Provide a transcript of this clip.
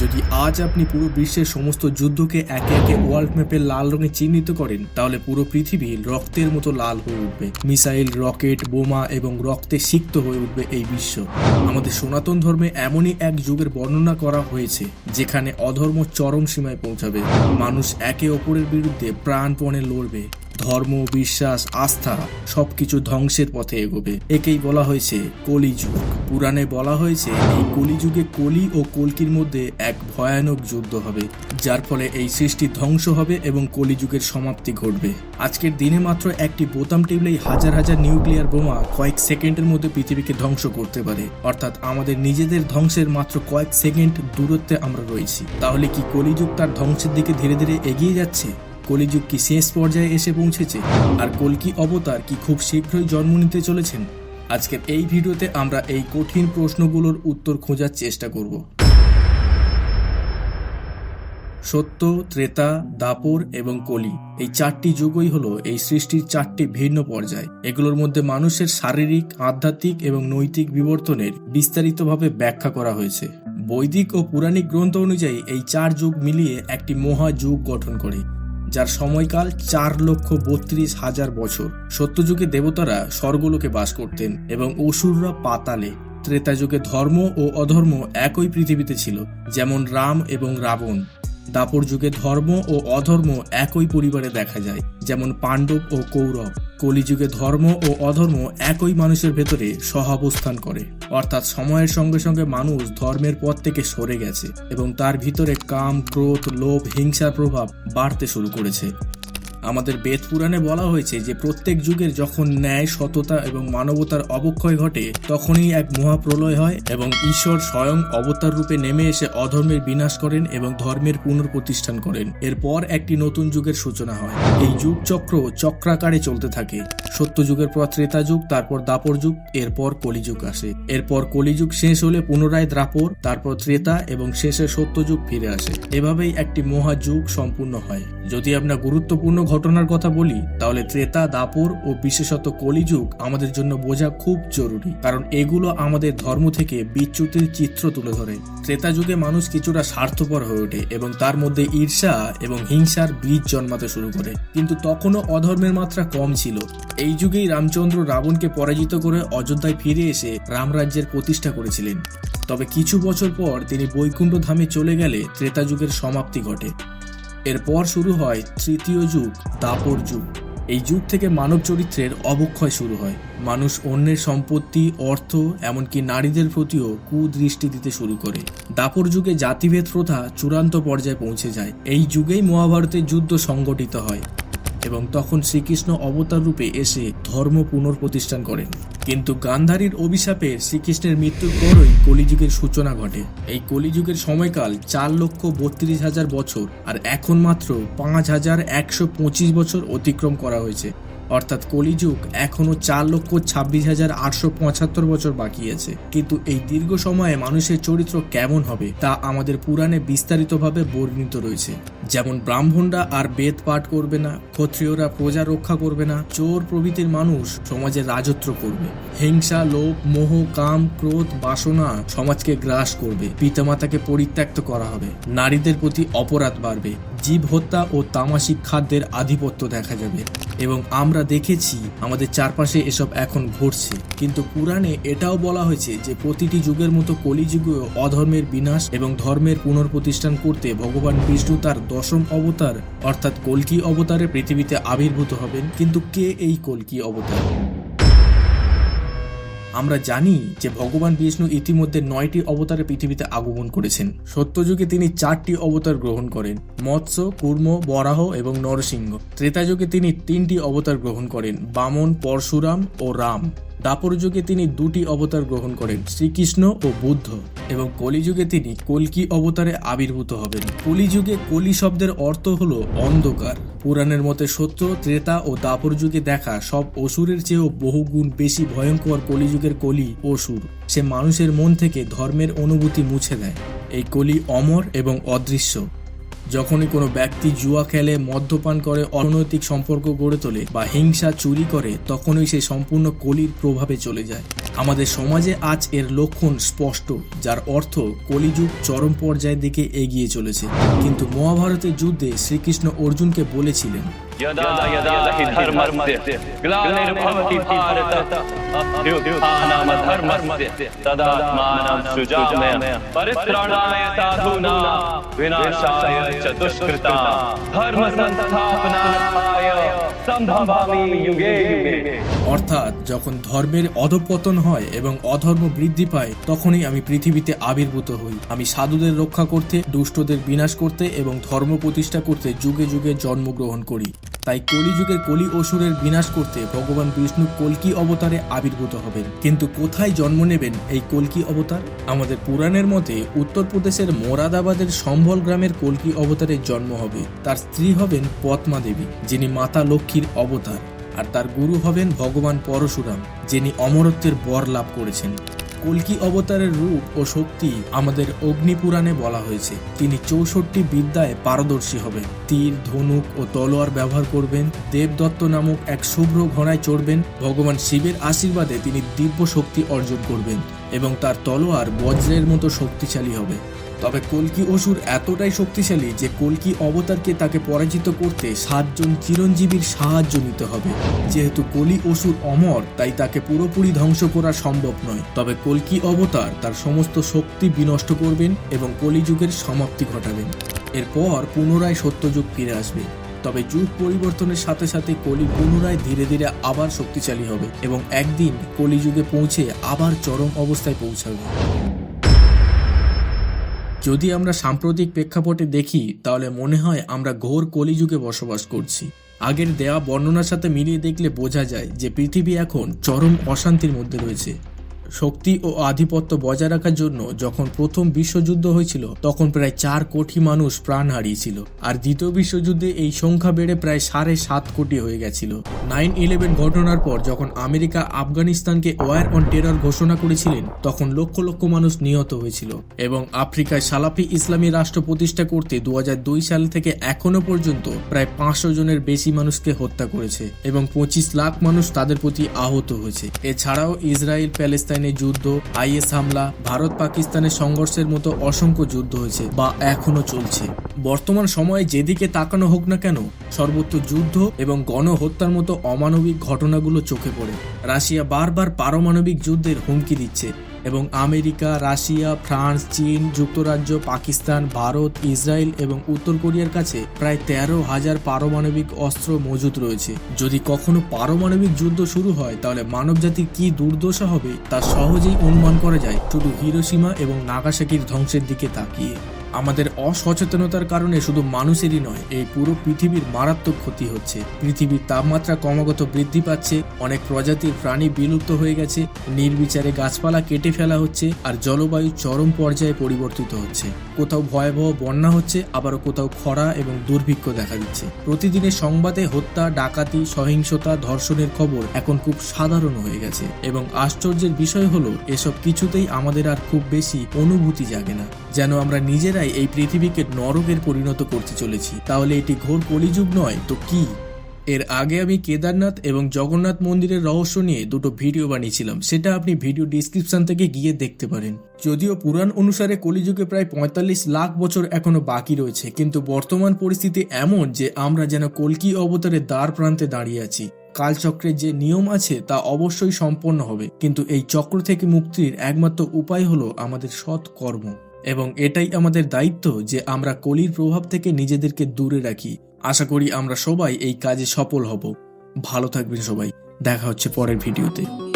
যদি আজ আপনি পুরো বিশ্বের সমস্ত যুদ্ধকে একে একে ওয়ার্ল্ড ম্যাপের লাল রঙে চিহ্নিত করেন, তাহলে পুরো পৃথিবী রক্তের মতো লাল হয়ে উঠবে। মিসাইল, রকেট, বোমা এবং রক্তে সিক্ত হয়ে উঠবে এই বিশ্ব। আমাদের সনাতন ধর্মে এমনই এক যুগের বর্ণনা করা হয়েছে, যেখানে অধর্ম চরম সীমায় পৌঁছাবে। মানুষ একে অপরের বিরুদ্ধে প্রাণপণে লড়বে। ধর্ম, বিশ্বাস, আস্থা সবকিছু ধ্বংসের পথে এগোবে। একেই বলা হয়েছে কলিযুগ। পুরাণে বলা হয়েছে, এই কলিযুগে কলি ও কলকির মধ্যে এক ভয়ানক যুদ্ধ হবে, যার ফলে এই সৃষ্টি ধ্বংস হবে এবং কলিযুগের সমাপ্তি ঘটবে। আজকের দিনে মাত্র একটি বোতাম টিপলেই হাজার হাজার নিউক্লিয়ার বোমা কয়েক সেকেন্ডের মধ্যে পৃথিবীকে ধ্বংস করতে পারে। অর্থাৎ আমাদের নিজেদের ধ্বংসের মাত্র কয়েক সেকেন্ড দূরত্বে আমরা রয়েছি। তাহলে কি কলিযুগ তার ধ্বংসের দিকে ধীরে ধীরে এগিয়ে যাচ্ছে? কলিযুগ কি শেষ পর্যায়ে এসে পৌঁছেছে? আর কলকি অবতার কি খুব শীঘ্রই জন্ম নিতে চলেছেন? আজকের এই ভিডিওতে আমরা এই কঠিন প্রশ্নগুলোর উত্তর খোঁজার চেষ্টা করব। সত্য, ত্রেতা, দাপর এবং কলি এই চারটি যুগই হলো এই সৃষ্টির চারটি ভিন্ন পর্যায়। এগুলোর মধ্যে মানুষের শারীরিক, আধ্যাত্মিক এবং নৈতিক বিবর্তনের বিস্তারিতভাবে ব্যাখ্যা করা হয়েছে। বৈদিক ও পুরাণিক গ্রন্থ অনুযায়ী এই চার যুগ মিলিয়ে একটি মহাযুগ গঠন করে। যার সময়কাল চার লক্ষ বত্রিশ হাজার বছর। সত্যযুগে দেবতারা স্বর্গলোকে বাস করতেন এবং অসুররা পাতালে। ত্রেতাযুগে ধর্ম ও অধর্ম একই পৃথিবীতে ছিল, যেমন রাম এবং রাবণ। দাপর যুগে ধর্ম ও অধর্ম একই পরিবারে দেখা যায়, যেমন পাণ্ডব ও কৌরব। কলিযুগে ধর্ম ও অধর্ম একই মানুষের ভেতরে সহাবস্থান করে। অর্থাৎ সময়ের সঙ্গে সঙ্গে মানুষ ধর্মের পথ থেকে সরে গেছে এবং তার ভিতরে কাম, ক্রোধ, লোভ, হিংসার প্রভাব বাড়তে শুরু করেছে। আমাদের বেদ পুরাণে বলা হয়েছে যে প্রত্যেক যুগের যখন ন্যায়, সততা এবং মানবতার অবক্ষয় ঘটে, তখনই এক মহাপ্রলয় হয় এবং ঈশ্বর স্বয়ং অবতার রূপে নেমে এসে অধর্মের বিনাশ করেন এবং ধর্মের পুনর্প্রতিষ্ঠান করেন। এরপর একটি নতুন যুগের সূচনা হয়। এই যুগ চক্র চক্রাকারে চলতে থাকে। সত্য যুগের পর ত্রেতা যুগ তারপর দাপর যুগ, এরপর কলিযুগ আসে। এরপর কলিযুগ শেষ হলে পুনরায় দ্রাপর, তারপর ত্রেতা এবং শেষে সত্য যুগ ফিরে আসে। এভাবেই একটি মহাযুগ সম্পূর্ণ হয়। যদি আপনার গুরুত্বপূর্ণ ঘটনার কথা বলি, তাহলে ত্রেতা, দাপর ও বিশেষত কলিযুগ আমাদের জন্য বোঝা খুব জরুরি। কারণ এগুলো আমাদের ধর্ম থেকে বিচ্যুতির চিত্র তুলে ধরে। ত্রেতা যুগে মানুষ কিছুটা স্বার্থপর হয়ে ওঠে এবং তার মধ্যে ঈর্ষা এবং হিংসার বীজ জন্মাতে শুরু করে। কিন্তু তখনও অধর্মের মাত্রা কম ছিল। এই যুগেই রামচন্দ্র রাবণকে পরাজিত করে অযোধ্যায় ফিরে এসে রামরাজ্যের প্রতিষ্ঠা করেছিলেন। তবে কিছু বছর পর তিনি বৈকুণ্ঠ ধামে চলে গেলে ত্রেতা যুগের সমাপ্তি ঘটে। এরপর শুরু হয় তৃতীয় যুগ, দাপর যুগ। এই যুগ থেকে মানব চরিত্রের অবক্ষয় শুরু হয়। মানুষ অন্যের সম্পত্তি, অর্থ, এমনকি নারীদের প্রতিও কুদৃষ্টি দিতে শুরু করে। দাপর যুগে জাতিভেদ প্রথা চূড়ান্ত পর্যায়ে পৌঁছে যায়। এই যুগেই মহাভারতের যুদ্ধ সংগঠিত হয়। এবং তখন শ্রীকৃষ্ণ অবতার রূপে এসে ধর্ম পুনর্প্রতিষ্ঠান করেন। কিন্তু গান্ধারীর অভিশাপে শ্রীকৃষ্ণের মৃত্যুর পরই কলিযুগের সূচনা ঘটে। এই কলিযুগের সময়কাল চার লক্ষ বত্রিশ হাজার বছর, আর এখন মাত্র পাঁচ হাজার একশো পঁচিশ বছর অতিক্রম করা হয়েছে। অর্থাৎ কলিযুগ এখনও চার লক্ষ ছাব্বিশ হাজার আটশো পঁচাত্তর বছর বাকি আছে। কিন্তু এই দীর্ঘ সময়ে মানুষের চরিত্র কেমন হবে, তা আমাদের পুরাণে বিস্তারিতভাবে বর্ণিত রয়েছে। যেমন ব্রাহ্মণরা আর বেদ পাঠ করবে না, ক্ষত্রিয়রা প্রজা রক্ষা করবে না, চোর প্রভৃতির মানুষ সমাজে রাজত্ব করবে। হিংসা, লোভ, মোহ, কাম, ক্রোধ, বাসনা সমাজকে গ্রাস করবে, পিতামাতাকে পরিত্যক্ত করা হবে, নারীদের প্রতি অপরাধ বাড়বে জীব হত্যা ও তামাসিক খাদ্যের আধিপত্য দেখা যাবে। এবং আমরা দেখেছি, আমাদের চারপাশে এসব এখন ঘটছে। কিন্তু পুরাণে এটাও বলা হয়েছে যে, প্রতিটি যুগের মতো কলিযুগেও অধর্মের বিনাশ এবং ধর্মের পুনর্প্রতিষ্ঠান করতে ভগবান বিষ্ণু তার দশম অবতার, অর্থাৎ কলকি অবতারে পৃথিবীতে আবির্ভূত হবেন। কিন্তু কে এই কলকি অবতার? আমরা জানি যে ভগবান বিষ্ণু ইতিমধ্যে নয়টি অবতারে পৃথিবীতে আগমন করেছেন। সত্যযুগে তিনি চারটি অবতার গ্রহণ করেন, মৎস্য, কুর্ম, বরাহ এবং নরসিংহ। ত্রেতাযুগে তিনি তিনটি অবতার গ্রহণ করেন, বামন, পরশুরাম ও রাম। দাপর যুগে তিনি দুটি অবতার গ্রহণ করেন, শ্রীকৃষ্ণ ও বুদ্ধ। এবং কলিযুগে তিনি কলকি অবতারে আবির্ভূত হবেন। কলিযুগে কলি শব্দের অর্থ হল অন্ধকার। পুরাণের মতে সত্য, ত্রেতা ও দাপর যুগে দেখা সব অসুরের চেয়েও বহুগুণ বেশি ভয়ঙ্কর কলিযুগের কলি অসুর। সে মানুষের মন থেকে ধর্মের অনুভূতি মুছে দেয়। এই কলি অমর এবং অদৃশ্য। যখনই কোনো ব্যক্তি জুয়া খেলে, মদ্যপান করে, অনৈতিক সম্পর্ক গড়ে তোলে বা হিংসা চুরি করে, তখনই সে সম্পূর্ণ কলির প্রভাবে চলে যায়। আমাদের সমাজে আজ এর লক্ষণ স্পষ্ট, যার অর্থ কলিযুগ চরম পর্যায়ের দিকে এগিয়ে চলেছে। কিন্তু মহাভারতের যুদ্ধে শ্রীকৃষ্ণ অর্জুনকে বলেছিলেন यदा অর্থাৎ যখন ধর্মের অধপতন হয় এবং অধর্ম বৃদ্ধি পায়, তখনই আমি পৃথিবীতে আবির্ভূত হই। আমি সাধুদের রক্ষা করতে, দুষ্টদের বিনাশ করতে এবং ধর্ম প্রতিষ্ঠা করতে যুগে যুগে জন্মগ্রহণ করি। তাই কলিযুগের কলি অসুরের বিনাশ করতে ভগবান বিষ্ণু কলকি অবতারে আবির্ভূত হবেন। কিন্তু কোথায় জন্ম নেবেন এই কলকি অবতার? আমাদের পুরাণের মতে উত্তরপ্রদেশের মোরাদাবাদের সম্বল গ্রামের কলকি অবতারের জন্ম হবে। তার স্ত্রী হবেন পদ্মা দেবী, যিনি মাতা লক্ষ্মীর অবতার। আর তার গুরু হবেন ভগবান পরশুরাম, যিনি অমরত্বের বর লাভ করেছেন। কলকি অবতারের রূপ ও শক্তি আমাদের অগ্নিপুরাণে বলা হয়েছে। তিনি চৌষট্টি বিদ্যায় পারদর্শী হবেন। তীর, ধনুক ও তলোয়ার ব্যবহার করবেন। দেবদত্ত নামক এক শুভ্র ঘোড়ায় চড়বেন। ভগবান শিবের আশীর্বাদে তিনি দিব্য শক্তি অর্জন করবেন এবং তার তলোয়ার বজ্রের মতো শক্তিশালী হবে। তবে কলকি অসুর এতটাই শক্তিশালী যে কলকি অবতারকে তাকে পরাজিত করতে সাতজন চিরঞ্জীবীর সাহায্য নিতে হবে। যেহেতু কলি অসুর অমর, তাই তাকে পুরোপুরি ধ্বংস করা সম্ভব নয়। তবে কলকি অবতার তার সমস্ত শক্তি বিনষ্ট করবেন এবং কলিযুগের সমাপ্তি ঘটাবেন। এরপর পুনরায় সত্যযুগ ফিরে আসবে। তবে যুগ পরিবর্তনের সাথে সাথে কলি পুনরায় ধীরে ধীরে আবার শক্তিশালী হবে এবং একদিন কলিযুগে পৌঁছে আবার চরম অবস্থায় পৌঁছাবে। যদি আমরা সাম্প্রতিক প্রেক্ষাপটে দেখি, তাহলে মনে হয় আমরা ঘোর কলিযুগে বসবাস করছি। আগের দেয়া বর্ণনার সাথে মিলিয়ে দেখলে বোঝা যায় যে পৃথিবী এখন চরম অশান্তির মধ্যে রয়েছে। শক্তি ও আধিপত্য বজায় রাখার জন্য যখন প্রথম বিশ্বযুদ্ধ হয়েছিল, তখন প্রায় চার কোটি মানুষ প্রাণ হারিয়েছিল, আর দ্বিতীয় বিশ্বযুদ্ধে এই সংখ্যা বেড়ে প্রায় সাড়ে সাত কোটি হয়ে গেছিল। নাইন ইলেভেন ঘটনার পর যখন আমেরিকা আফগানিস্তানকে ওয়ার অন টেরর ঘোষণা করেছিলেন, তখন লক্ষ লক্ষ মানুষ নিহত হয়েছিল এবং আফ্রিকায় সালাফি ইসলামী রাষ্ট্র প্রতিষ্ঠা করতে দু হাজার দুই সাল থেকে এখনও পর্যন্ত প্রায় পাঁচশো জনের বেশি মানুষকে হত্যা করেছে এবং পঁচিশ লাখ মানুষ তাদের প্রতি আহত হয়েছে। এছাড়াও ইসরায়েল প্যালেস্তাইনের যুদ্ধ, আইএস হামলা, ভারত পাকিস্তানের সংঘর্ষের মতো অসংখ্য যুদ্ধ হয়েছে বা এখনও চলছে। বর্তমান সময়ে যেদিকে তাকানো হোক না কেন সর্বত্র যুদ্ধ এবং গণহত্যার মতো অমানবিক ঘটনাগুলো চোখে পড়ে। রাশিয়া বারবার পারমাণবিক যুদ্ধের হুমকি দিচ্ছে। এবং আমেরিকা, রাশিয়া, ফ্রান্স, চীন, যুক্তরাজ্য, পাকিস্তান, ভারত, ইসরায়েল এবং উত্তর কোরিয়ার কাছে প্রায় তেরো হাজার পারমাণবিক অস্ত্র মজুদ রয়েছে। যদি কখনো পারমাণবিক যুদ্ধ শুরু হয়, তাহলে মানবজাতির কি দুর্দশা হবে তা সহজেই অনুমান করা যায়। শুধু হিরোসীমা এবং নাগাসাকির ধ্বংসের দিকে তাকিয়ে। আমাদের অসচেতনতার কারণে শুধু মানুষেরই নয়, এই পুরো পৃথিবীর মারাত্মক ক্ষতি হচ্ছে। পৃথিবীর তাপমাত্রা ক্রমাগত বৃদ্ধি পাচ্ছে, অনেক প্রজাতির প্রাণী বিলুপ্ত হয়ে গেছে, নির্বিচারে গাছপালা কেটে ফেলা হচ্ছে, আর জলবায়ু চরম পর্যায়ে পরিবর্তিত হচ্ছে। কোথাও ভয়াবহ বন্যা হচ্ছে, আবারও কোথাও খরা এবং দুর্ভিক্ষ দেখা দিচ্ছে। প্রতিদিনের সংবাদে হত্যা, ডাকাতি, সহিংসতা, ধর্ষণের খবর এখন খুব সাধারণ হয়ে গেছে। এবং আশ্চর্যের বিষয় হলো, এসব কিছুতেই আমাদের আর খুব বেশি অনুভূতি জাগে না। যেন আমরা নিজেরাই এই পৃথিবীকে নরকের পরিণত করতে চলেছি। তাহলে এটি ঘোর কলিযুগ নয়, তো কি? এর আগে আমি কেদারনাথ এবং জগন্নাথ মন্দিরের রহস্য নিয়ে দুটো ভিডিও বানিয়েছিলাম। সেটা আপনি ভিডিও ডিসক্রিপশন থেকে গিয়ে দেখতে পারেন। যদিও পুরাণ অনুসারে কলিযুগে প্রায় পঁয়তাল্লিশ লাখ বছর এখনও বাকি রয়েছে, কিন্তু বর্তমান পরিস্থিতি এমন যে আমরা যেন কলকি অবতারের দ্বার প্রান্তে দাঁড়িয়ে আছি। কালচক্রের যে নিয়ম আছে তা অবশ্যই সম্পন্ন হবে, কিন্তু এই চক্র থেকে মুক্তির একমাত্র উপায় হলো আমাদের সৎ কর্ম এবং এটাই আমাদের দায়িত্ব যে আমরা কলির প্রভাব থেকে নিজেদেরকে দূরে রাখি। আশা করি আমরা সবাই এই কাজে সফল হব। ভালো থাকবেন সবাই। দেখা হচ্ছে পরের ভিডিওতে।